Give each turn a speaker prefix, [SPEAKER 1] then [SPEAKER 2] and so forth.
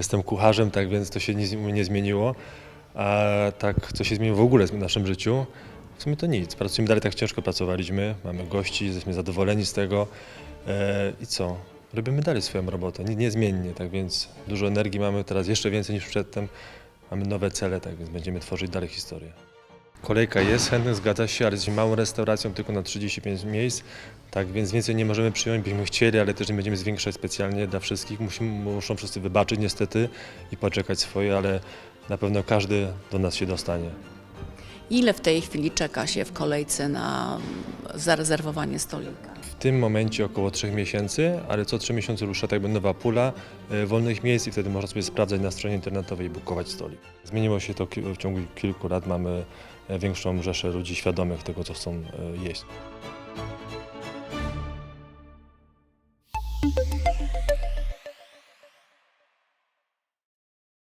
[SPEAKER 1] Jestem kucharzem, tak więc to się nic nie zmieniło. A tak, co się zmieniło w ogóle w naszym życiu? W sumie to nic. Pracujemy dalej tak ciężko pracowaliśmy, mamy gości, jesteśmy zadowoleni z tego. E, I co? Robimy dalej swoją robotę, nie- niezmiennie, tak więc dużo energii mamy teraz, jeszcze więcej niż przedtem. Mamy nowe cele, tak więc będziemy tworzyć dalej historię. Kolejka jest, chętnych zgadza się, ale jesteśmy małą restauracją, tylko na 35 miejsc, tak więc więcej nie możemy przyjąć, byśmy chcieli, ale też nie będziemy zwiększać specjalnie dla wszystkich. Musimy, muszą wszyscy wybaczyć niestety i poczekać swoje, ale na pewno każdy do nas się dostanie.
[SPEAKER 2] Ile w tej chwili czeka się w kolejce na zarezerwowanie stolika?
[SPEAKER 1] W tym momencie około 3 miesięcy, ale co 3 miesiące rusza tak jakby nowa pula e, wolnych miejsc i wtedy można sobie sprawdzać na stronie internetowej i bukować stolik. Zmieniło się to w ciągu kilku lat, mamy większą rzeszę ludzi świadomych tego, co chcą e, jeść.